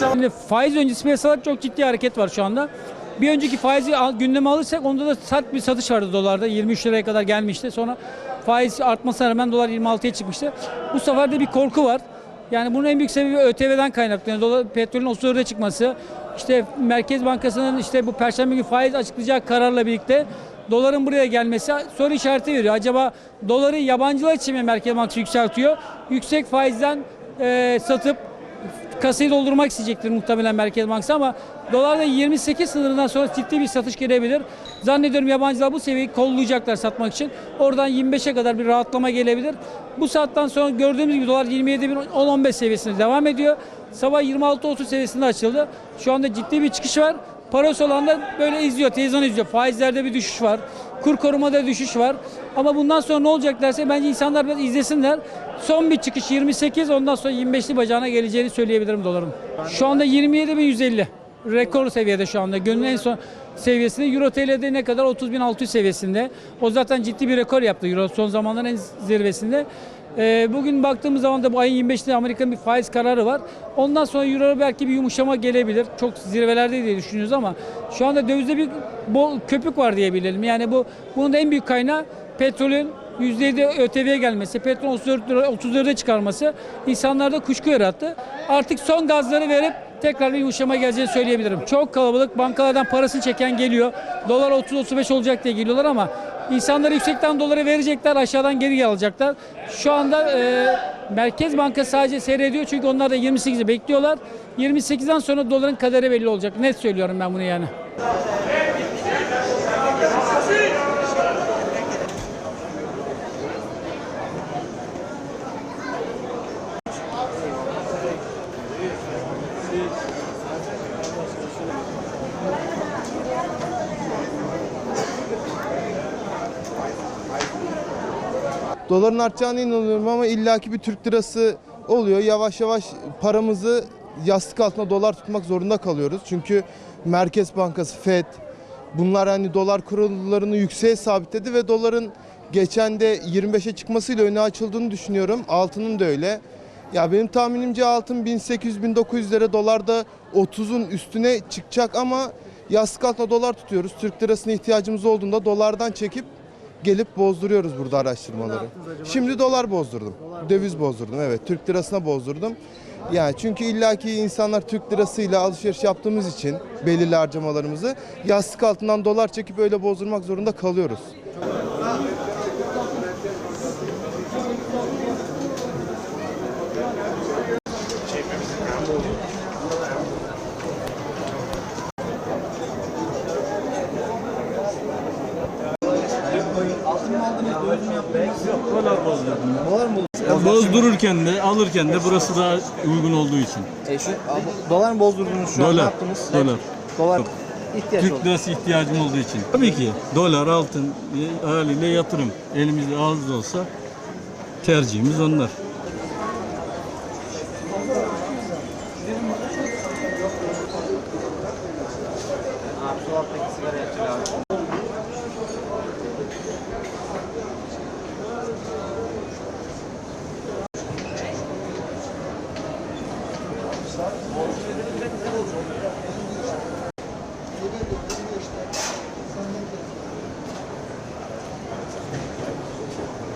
Şimdi faiz öncesi piyasalar çok ciddi hareket var şu anda. Bir önceki faizi al- gündeme alırsak onda da sert bir satış vardı dolarda. 23 liraya kadar gelmişti. Sonra faiz artmasına rağmen dolar 26'ya çıkmıştı. Bu sefer de bir korku var. Yani bunun en büyük sebebi ÖTV'den kaynaklanıyor. Dolar, petrolün 34'e çıkması. İşte Merkez Bankası'nın işte bu perşembe günü faiz açıklayacağı kararla birlikte doların buraya gelmesi soru işareti veriyor. Acaba doları yabancılar için mi Merkez Bankası yükseltiyor? Yüksek faizden eee, satıp kasayı doldurmak isteyecektir muhtemelen Merkez Bankası ama dolarda 28 sınırından sonra ciddi bir satış gelebilir. Zannediyorum yabancılar bu seviyeyi kollayacaklar satmak için. Oradan 25'e kadar bir rahatlama gelebilir. Bu saatten sonra gördüğümüz gibi dolar 27.010-15 seviyesinde devam ediyor. Sabah 26.30 seviyesinde açıldı. Şu anda ciddi bir çıkış var. Parası olan da böyle izliyor, televizyon izliyor. Faizlerde bir düşüş var. Kur korumada düşüş var. Ama bundan sonra ne olacak derse bence insanlar biraz izlesinler. Son bir çıkış 28 ondan sonra 25'li bacağına geleceğini söyleyebilirim doların. Şu anda 27.150. Rekor seviyede şu anda. Günün en son seviyesinde. Euro TL'de ne kadar? 30.600 seviyesinde. O zaten ciddi bir rekor yaptı Euro son zamanların en zirvesinde. Ee, bugün baktığımız zaman da bu ayın 25'inde Amerika'nın bir faiz kararı var. Ondan sonra Euro belki bir yumuşama gelebilir. Çok zirvelerde diye düşünüyoruz ama şu anda dövizde bir bol köpük var diyebilelim. Yani bu bunun da en büyük kaynağı petrolün %7 ÖTV'ye gelmesi, petrol 34 lira 34'e çıkarması insanlarda kuşku yarattı. Artık son gazları verip tekrar bir yumuşama geleceğini söyleyebilirim. Çok kalabalık bankalardan parasını çeken geliyor. Dolar 30-35 olacak diye geliyorlar ama insanlar yüksekten doları verecekler aşağıdan geri alacaklar. Şu anda e, Merkez Bankası sadece seyrediyor çünkü onlar da 28'i bekliyorlar. 28'den sonra doların kaderi belli olacak. Net söylüyorum ben bunu yani. Doların artacağına inanıyorum ama illaki bir Türk lirası oluyor. Yavaş yavaş paramızı yastık altına dolar tutmak zorunda kalıyoruz. Çünkü Merkez Bankası, FED bunlar hani dolar kurullarını yükseğe sabitledi ve doların geçen de 25'e çıkmasıyla öne açıldığını düşünüyorum. Altının da öyle. Ya benim tahminimce altın 1800-1900 lira dolarda 30'un üstüne çıkacak ama yastık altına dolar tutuyoruz. Türk lirasına ihtiyacımız olduğunda dolardan çekip gelip bozduruyoruz burada araştırmaları. Şimdi dolar bozdurdum. Döviz bozdurdum evet. Türk lirasına bozdurdum. Yani çünkü illaki insanlar Türk lirasıyla alışveriş yaptığımız için belirli harcamalarımızı yastık altından dolar çekip öyle bozdurmak zorunda kalıyoruz. Ya bozdururken de alırken de burası daha uygun olduğu için. E şu dolar mı bozdurdunuz şu an ne Dolar. yaptınız? Dolar. Dolar ihtiyaç oldu. Türk lirası ihtiyacım olduğu için. Tabii ki dolar, altın e, haliyle yatırım. Elimizde az da olsa tercihimiz onlar.